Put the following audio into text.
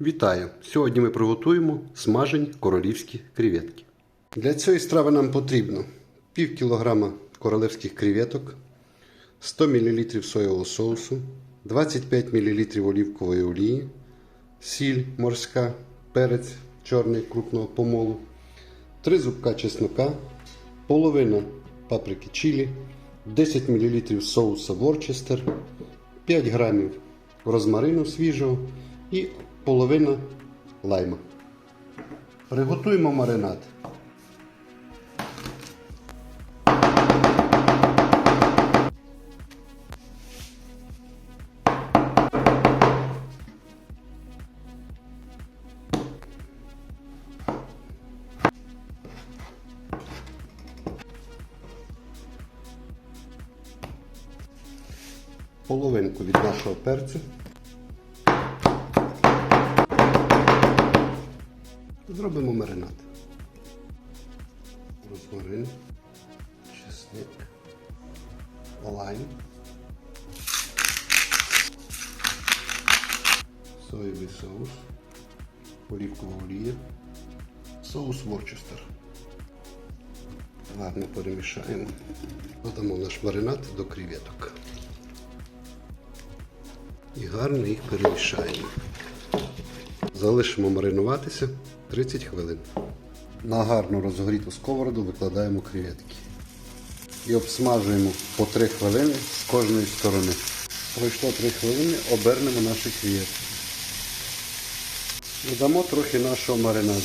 Вітаю! Сьогодні ми приготуємо смажені королівські креветки. Для цієї страви нам потрібно пів кілограма королевських креветок, 100 мл соєвого соусу, 25 мл олівкової олії, сіль морська, перець чорний крупного помолу, 3 зубка чеснока, половина паприки чилі, 10 мл соуса Ворчестер, 5 грамів розмарину свіжого і половина лайма. Приготуємо маринад. Половинку від нашого перцю. Зробимо маринад. Розмарин, чесник, лайм, соєвий соус, олівкова олія, соус Ворчестер. Гарно перемішаємо. Додамо наш маринад до креветок. І гарно їх перемішаємо. Залишимо маринуватися 30 хвилин. На гарно розгоріту сковороду викладаємо креветки. І обсмажуємо по 3 хвилини з кожної сторони. Пройшло 3 хвилини, обернемо наші креветки. Додамо трохи нашого маринаду.